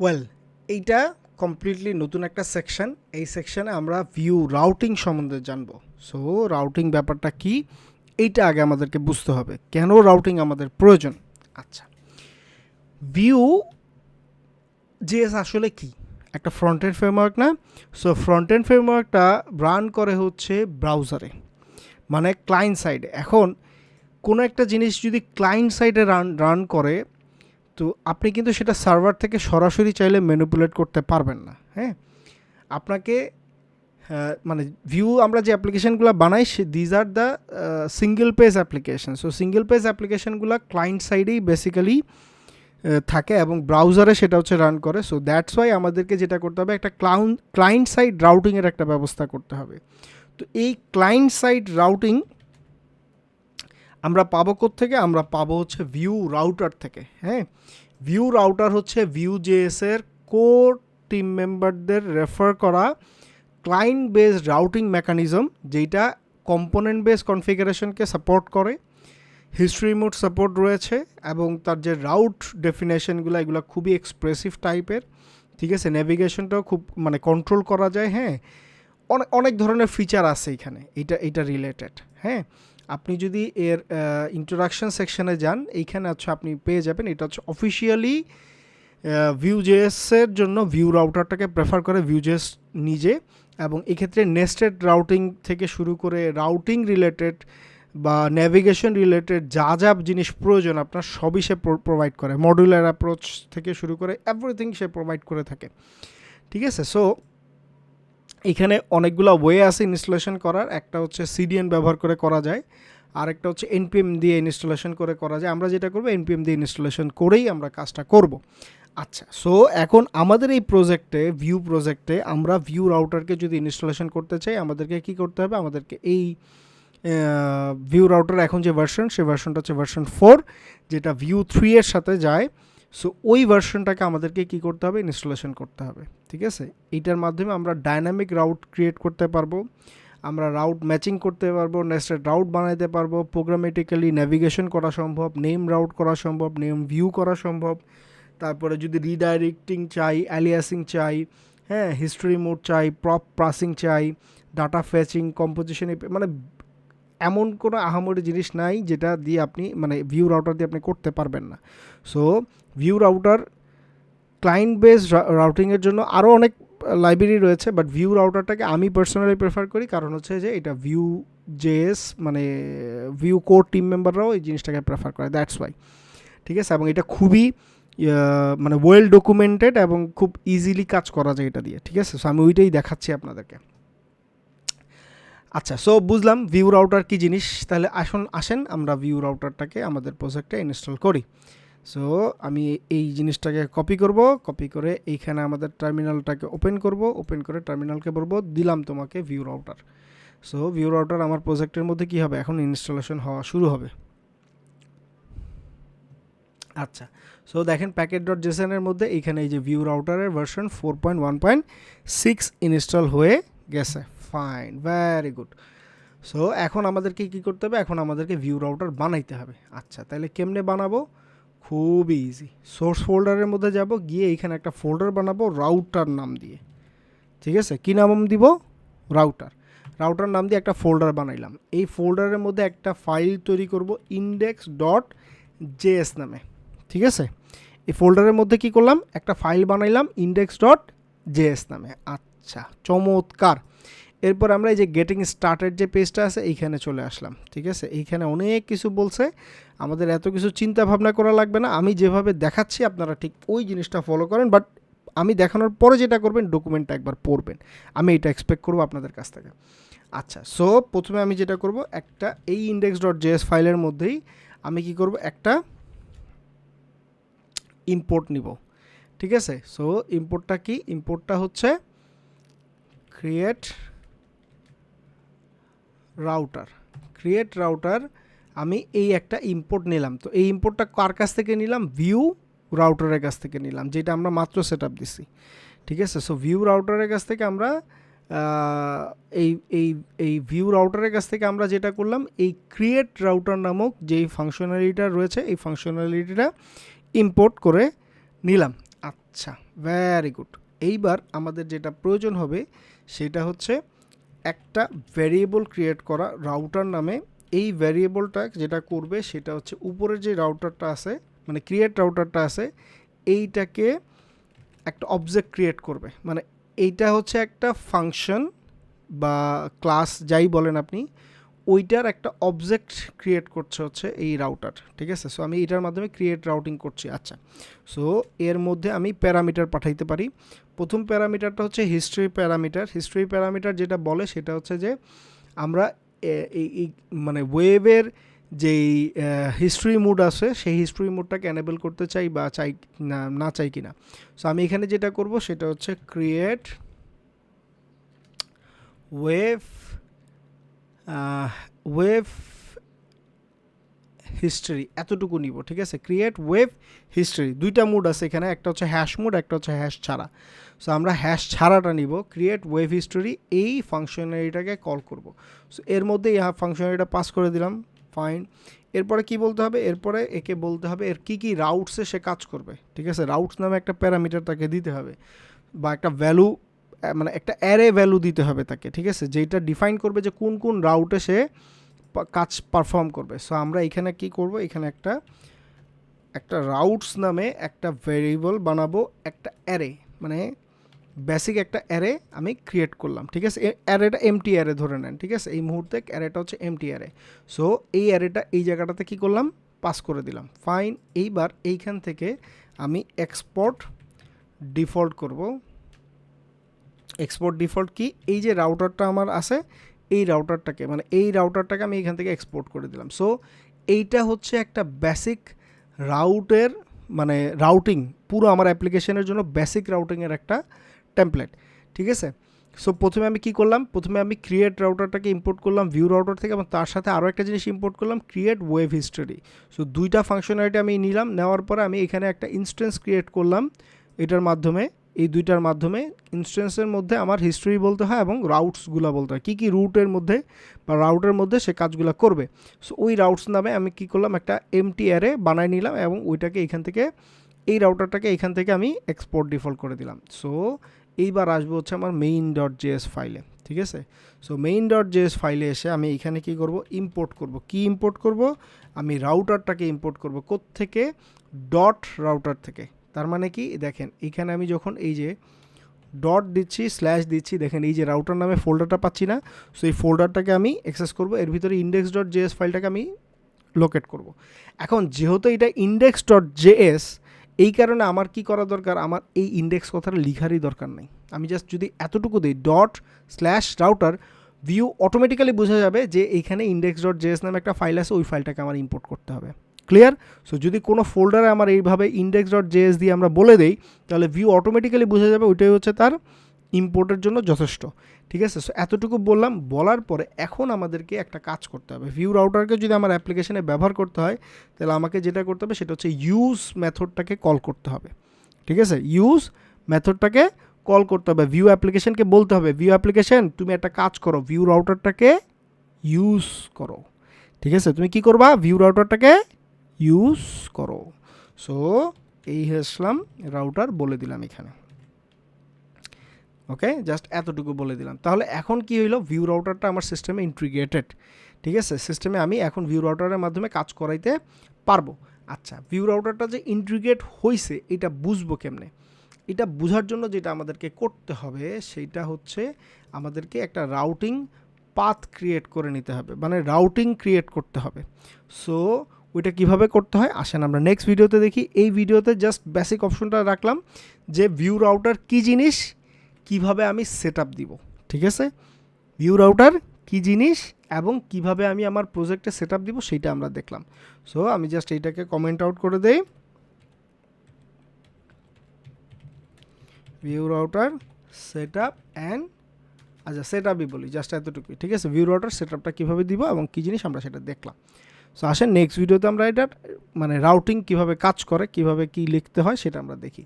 Well এইটা completely নতুন একটা সেকশন এই সেকশনে আমরা ভিউ রাউটিং সম্বন্ধে জানব। সো রাউটিং ব্যাপারটা কি? এইটা আগে আমাদেরকে বুঝতে হবে। কেন রাউটিং আমাদের প্রয়োজন? আচ্ছা। ভিউ জিএস আসলে কি? একটা ফ্রন্ট এন্ড ফ্রেমওয়ার্ক না? সো ফ্রন্ট এন্ড ফ্রেমওয়ার্কটা রান করে হচ্ছে ব্রাউজারে মানে ক্লায়েন্ট সাইডে এখন, কোনো একটা জিনিস যদি ক্লায়েন্ট সাইডে রান রান করে তো আপনি কিন্তু সেটা সার্ভার থেকে সরাসরি চাইলে ম্যানিপুলেট করতে পারবেন না হ্যাঁ? আপনাকে মানে ভিউ আমরা যে অ্যাপ্লিকেশনগুলো বানাই, say these are the single page application so single page অ্যাপ্লিকেশনগুলো client সাইডেই বেসিক্যালি থাকে এবং ব্রাউজারে সেটা হচ্ছে রান করে। সো দ্যাটস ওয়াই আমাদেরকে যেটা করতে হবে, একটা ক্লাউন ক্লায়েন্ট সাইড রাউটিংয়ের একটা ব্যবস্থা করতে হবে। তো এই ক্লায়েন্ট সাইড রাউটিং আমরা পাবো থেকে আমরা পাবো হচ্ছে ভিউ রাউটার থেকে হ্যাঁ? ভিউ রাউটার হচ্ছে ভিউ জেএসের কোর টিম মেম্বারদের রেফার করা ক্লায়েন্ট বেসড রাউটিং মেকানিজম যেটা কম্পোনেন্ট বেস কনফিগারেশনকে সাপোর্ট করে হিস্ট্রি মোড সাপোর্ট রয়েছে, এবং তার যে রাউট ডেফিনেশনগুলো এগুলো খুবই এক্সপ্রেসিভ টাইপের ঠিক আছে? নেভিগেশনটাও খুব মানে কন্ট্রোল করা যায় হ্যাঁ? অনেক অনেক ধরনের ফিচার আছে এখানে, এটা এটা রিলেটেড হ্যাঁ? আপনি যদি এর ইন্ট্রোডাকশন সেকশনে যান, এইখানে হচ্ছে আপনি পেয়ে যাবেন, এটা হচ্ছে অফিসিয়ালি ভিউ জেএসের জন্য ভিউ রাউটারটাকে প্রেফার করে ভিউ জেএস নিজে এবং এক্ষেত্রে নেস্টেড রাউটিং থেকে শুরু করে রাউটিং রিলেটেড বা নেভিগেশন রিলেটেড যা যা জিনিস প্রয়োজন আপনার সবই সে প্রোভাইড করে। মডুলার অ্যাপ্রোচ থেকে শুরু করে এভরিথিং সে প্রোভাইড করে থাকে। ঠিক আছে? সো এখানে অনেকগুলো ওয়ে আছে ইনস্টলেশন করার। একটা হচ্ছে সিডিএন ব্যবহার করে করা যায় আর একটা হচ্ছে এনপিএম দিয়ে ইনস্টলেশন করে করা যায়। আমরা যেটা করব এনপিএম দিয়ে ইনস্টলেশন করেই আমরা কাজটা করব। আচ্ছা সো এখন আমাদের এই প্রজেক্টে ভিউ প্রজেক্টে আমরা ভিউ রাউটারকে যদি ইনস্টলেশন করতে চাই, আমাদেরকে কি করতে হবে? আমাদেরকে এই ভিউ রাউটার এখন যে ভার্সন সেই ভার্সনটা হচ্ছে ভার্সন ফোর যেটা ভিউ থ্রি এর সাথে যায়। সো ওই ভার্সনটাকে আমাদেরকে কি করতে হবে? ইনস্টলেশন করতে হবে। ঠিক আছে? এইটার মাধ্যমে আমরা ডাইনামিক রাউট ক্রিয়েট করতে পারব। আমরা রাউট ম্যাচিং করতে পারব নেক্সট রাউট বানাইতে পারব। প্রোগ্রামেটিক্যালি ন্যাভিগেশন করা সম্ভব নেম রাউট করা সম্ভব নেম ভিউ করা সম্ভব। তারপরে যদি রিডাইরেক্টিং চাই অ্যালিয়াসিং চাই হ্যাঁ হিস্ট্রি মোড চাই প্রপ প্রাসিং চাই ডাটা ফেচিং কম্পোজিশন মানে এমন কোনো আহামরি জিনিস নাই যেটা দিয়ে আপনি মানে ভিউ রাউটার দিয়ে আপনি করতে পারবেন না। So Vue router client base রাউটিংয়ের জন্য আরও অনেক লাইব্রেরি রয়েছে বাট ভিউ রাউটারটাকে আমি পার্সোনালি প্রেফার করি। কারণ হচ্ছে যে এটা ভিউ জেএস মানে ভিউ কোর টিম মেম্বাররাও এই জিনিসটাকে প্রেফার করে দ্যাটস ওয়াই ঠিক আছে? এবং এটা খুবই মানে ওয়েল ডকুমেন্টেড এবং খুব ইজিলি কাজ করা যায় এটা দিয়ে। ঠিক আছে? সো আমি ওইটাই দেখাচ্ছি আপনাদেরকে। আচ্ছা সো বুঝলাম ভিউ রাউটার কি জিনিস। তাহলে আসুন, আসেন, আমরা ভিউ রাউটারটাকে আমাদের প্রজেক্টে ইনস্টল করি। সো আমি এই জিনিসটাকে কপি করব কপি করে এইখানে আমাদের টার্মিনালটাকে ওপেন করব ওপেন করে টার্মিনালকে বলব, দিলাম তোমাকে Vue router so Vue router আমার প্রজেক্টের মধ্যে কি হবে? এখন ইনস্টলেশন হওয়া শুরু হবে। আচ্ছা সো দেখেন প্যাকেট ডট জেসনের মধ্যে এইখানে এই যে Vue রাউটারের version four point one point six install হয়ে গেছে। ফাইন ভেরি গুড সো এখন আমাদেরকে কী করতে হবে? এখন আমাদেরকে ভিউ রাউটার বানাইতে হবে। আচ্ছা তাহলে কেমনে বানাবো? খুবই ইজি সোর্স ফোল্ডারের মধ্যে যাব, গিয়ে এইখানে একটা ফোল্ডার বানাবো রাউটার নাম দিয়ে। ঠিক আছে? কী নাম দিব? রাউটার রাউটার নাম দিয়ে একটা ফোল্ডার বানাইলাম। এই ফোল্ডারের মধ্যে একটা ফাইল তৈরি করব ইন্ডেক্স ডট জেএস নামে। ঠিক আছে? এই ফোল্ডারের মধ্যে কি করলাম? একটা ফাইল বানাইলাম ইন্ডেক্স ডট জেএস নামে। আচ্ছা চমৎকার! এরপর আমরা এই যে গেটিং স্টার্টেড যে পেজটা আছে, এইখানে চলে আসলাম, ঠিক আছে? এইখানে অনেক কিছু বলছে, আমাদের এত কিছু চিন্তা ভাবনা করা লাগবে না। আমি যেভাবে দেখাচ্ছি, আপনারা ঠিক ওই জিনিসটা ফলো করেন বাট আমি দেখানোর পরে যেটা করবেন ডকুমেন্টটা একবার পড়বেন। আমি এটা এক্সপেক্ট করব আপনাদের কাছ থেকে। আচ্ছা সো প্রথমে আমি যেটা করব, একটা এই ইন্ডেক্স ডট জেএস ফাইলের মধ্যেই আমি কি করব, একটা ইম্পোর্ট নিব, ঠিক আছে? সো ইম্পোর্টটা কি? ইম্পোর্টটা হচ্ছে ক্রিয়েট রাউটার ক্রিয়েট রাউটার আমি এই একটা ইম্পোর্ট নিলাম। তো এই ইম্পোর্টটা কার কাছ থেকে নিলাম? ভিউ রাউটারের কাছ থেকে নিলাম, যেটা আমরা মাত্র সেট আপ দিছি। ঠিক আছে? সো ভিউ রাউটারের কাছ থেকে আমরা এই এই এই ভিউ রাউটারের কাছ থেকে আমরা যেটা করলাম, এই ক্রিয়েট রাউটার নামক যেই ফাংশনালিটিটা রয়েছে, এই ফাংশনালিটিটা ইম্পোর্ট করে নিলাম। আচ্ছা ভেরি গুড এইবার আমাদের যেটা প্রয়োজন হবে, সেটা হচ্ছে একটা ভ্যারিয়েবল ক্রিয়েট করা রাউটার নামে এই ভ্যারিয়েবলটা যেটা করবে সেটা হচ্ছে উপরের যে রাউটারটা আছে মানে ক্রিয়েট রাউটারটা আছে, এইটাকে একটা অবজেক্ট ক্রিয়েট করবে। মানে এইটা হচ্ছে একটা ফাংশন বা ক্লাস যাই বলেন আপনি ওইটার একটা অবজেক্ট ক্রিয়েট করছে হচ্ছে এই রাউটার ঠিক আছে? সো আমি এটার মাধ্যমে ক্রিয়েট রাউটিং করছি আচ্ছা। সো এর মধ্যে আমি প্যারামিটার পাঠাইতে পারি। প্রথম প্যারামিটারটা হচ্ছে হিস্ট্রি প্যারামিটার হিস্ট্রি প্যারামিটার যেটা বলে সেটা হচ্ছে যে আমরা এই মানে ওয়েবের যেই হিস্ট্রি মুড আছে, সেই হিস্ট্রি মুডটাকে এনেবল করতে চাই বা চাই না না চাই কিনা। সো আমি এখানে যেটা করব সেটা হচ্ছে ক্রিয়েট ওয়েভ ওয়েভ হিস্ট্রি এতটুকু নিব, ঠিক আছে? ক্রিয়েট ওয়েভ হিস্ট্রি দুইটা মুড আছে এখানে, একটা হচ্ছে হ্যাশ মুড একটা হচ্ছে হ্যাশ ছাড়া। সো আমরা হ্যাশ ছাড়াটা নিব ক্রিয়েট ওয়েভ হিস্টোরি এই ফাংশনারিটাকে কল করব। সো এর মধ্যে এই ফাংশনারিটা পাস করে দিলাম ফাইন এরপরে কি বলতে হবে? এরপরে একে বলতে হবে, এর কি কি রাউটসে সে কাজ করবে, ঠিক আছে? রাউটস নামে একটা প্যারামিটার তাকে দিতে হবে, বা একটা ভ্যালু মানে একটা অ্যারে ভ্যালু দিতে হবে তাকে, ঠিক আছে? যেটা ডিফাইন করবে যে কোন কোন রাউটে সে কাজ পারফর্ম করবে। সো আমরা এখানে কি করব? এখানে একটা একটা রাউটস নামে একটা ভেরিয়েবল বানাবো, একটা অ্যারে মানে বেসিক একটা অ্যারে আমি ক্রিয়েট করলাম, ঠিক আছে? অ্যারেটা এমটি অ্যারে ধরে নেন, ঠিক আছে? এই মুহূর্তে অ্যারেটা হচ্ছে এমটি অ্যারে সো এই অ্যারেটা এই জায়গাটাতে কি করলাম? পাস করে দিলাম। ফাইন এইবার এইখান থেকে আমি এক্সপোর্ট ডিফল্ট করব। এক্সপোর্ট ডিফল্ট কি এই যে রাউটারটা আমার আছে, এই রাউটারটাকে মানে এই রাউটারটাকে আমি এখান থেকে এক্সপোর্ট করে দিলাম। সো এইটা হচ্ছে একটা বেসিক রাউটের মানে রাউটিং পুরো আমার অ্যাপ্লিকেশনের জন্য বেসিক রাউটিংয়ের একটা টেমপ্লেট ঠিক আছে? সো প্রথমে আমি কি করলাম? প্রথমে আমি ক্রিয়েট রাউটারটাকে ইম্পোর্ট করলাম ভিউ রাউটার থেকে, এবং তার সাথে আরও একটা জিনিস ইম্পোর্ট করলাম ক্রিয়েট ওয়েভ হিস্টোরি সো দুইটা ফাংশনালিটি আমি নিলাম, নেওয়ার পরে আমি এখানে একটা ইনস্ট্যান্স ক্রিয়েট করলাম, এটার মাধ্যমে। এই দুইটার মাধ্যমে ইনস্ট্যান্সের মধ্যে আমার হিস্ট্রি বলতে হয় এবং রাউটসগুলো বলতে হয়। কী কী রুটের মধ্যে বা রাউটের মধ্যে সে কাজগুলো করবে? সো ওই রাউটস নামে আমি কি করলাম? একটা এমটি অ্যারে বানাই নিলাম এবং ওইটাকে এখান থেকে, এই রাউটারটাকে এখান থেকে আমি এক্সপোর্ট ডিফল্ট করে দিলাম। সো এইবার আসব হচ্ছে আমার মেইন ডট জেএস ফাইলে ঠিক আছে? সো মেইন ডট জেএস ফাইলে এসে আমি এখানে কি করব? ইম্পোর্ট করব। কি ইম্পোর্ট করব? আমি রাউটারটাকে ইম্পোর্ট করব থেকে ডট রাউটার থেকে। তার মানে কি? দেখেন, এখানে আমি যখন এই যে ডট দিচ্ছি স্ল্যাশ দিচ্ছি, দেখেন এই যে রাউটার নামে ফোল্ডারটা পাচ্ছি না সো এই ফোল্ডারটাকে আমি অ্যাক্সেস করব। এর ভিতরে ইন্ডেক্স ডট জেএস ফাইলটাকে আমি লোকেট করব। এখন যেহেতু এটা ইন্ডেক্স ডট জেএস এই কারণে আমার কি করা দরকার? আমার এই ইন্ডেক্স কথাটা লিখারই দরকার নেই। আমি জাস্ট যদি এতটুকু দিই dot slash router Vue automatically বোঝা যাবে যে এইখানে ইন্ডেক্স ডট জেএস নামে একটা ফাইল আছে, ওই ফাইলটাকে আমার ইম্পোর্ট করতে হবে। ক্লিয়ার সো যদি কোনো ফোল্ডারে আমার এইভাবে ইন্ডেক্স ডট জেএস দিয়ে আমরা বলে দেই, তাহলে ভিউ অটোমেটিক্যালি বোঝা যাবে ওইটাই হচ্ছে তার ইম্পোর্টের জন্য যথেষ্ট। ঠিক আছে? সো এতটুকু বললাম। বলার পরে এখন আমাদেরকে একটা কাজ করতে হবে। ভিউ রাউটারকে যদি আমার অ্যাপ্লিকেশনে ব্যবহার করতে হয়, তাহলে আমাকে যেটা করতে হবে, সেটা হচ্ছে ইউজ মেথডটাকে কল করতে হবে। ঠিক আছে? ইউজ মেথডটাকে কল করতে হবে। ভিউ অ্যাপ্লিকেশনকে বলতে হবে। ভিউ অ্যাপ্লিকেশন তুমি একটা কাজ করো। ভিউ রাউটারটাকে ইউজ করো। ঠিক আছে? তুমি কি করবা? ভিউ রাউটারটাকে ইউজ করো। সো এই আসলাম রাউটার বলে দিলাম এখানে। ওকে জাস্ট এতটুকু বলে দিলাম। তাহলে এখন কি হইল? ভিউ রাউটারটা আমার সিস্টেমে ইন্টিগ্রেটেড ঠিক আছে? সিস্টেমে আমি এখন ভিউ রাউটারের মাধ্যমে কাজ করাইতে পারব। আচ্ছা ভিউ রাউটারটা যে ইন্টিগ্রেট হয়েছে এটা বুঝব কেমনে? এটা বোঝার জন্য যেটা আমাদেরকে করতে হবে সেইটা হচ্ছে আমাদেরকে একটা রাউটিং পাথ ক্রিয়েট করে নিতে হবে। মানে রাউটিং ক্রিয়েট করতে হবে। সো ওইটা কীভাবে করতে হয়, আসেন আমরা নেক্সট ভিডিওতে দেখি। এই ভিডিওতে জাস্ট বেসিক অপশনটা রাখলাম যে ভিউ রাউটার কী জিনিস, কীভাবে আমি সেট দিব, ঠিক আছে? ভিউ রাউটার কী জিনিস এবং কীভাবে আমি আমার প্রজেক্টে সেট দিব সেইটা আমরা দেখলাম। সো আমি জাস্ট এইটাকে কমেন্ট আউট করে দেই। Vue router set up and আচ্ছা সেট আপই বলি জাস্ট এতটুকুই, ঠিক আছে? ভিউ রাউটার সেট আপটা কীভাবে দিব এবং কী জিনিস আমরা সেটা দেখলাম। সো আসেন নেক্সট ভিডিওতে আমরা এটার মানে রাউটিং কীভাবে কাজ করে, কীভাবে কি লিখতে হয়, সেটা আমরা দেখি।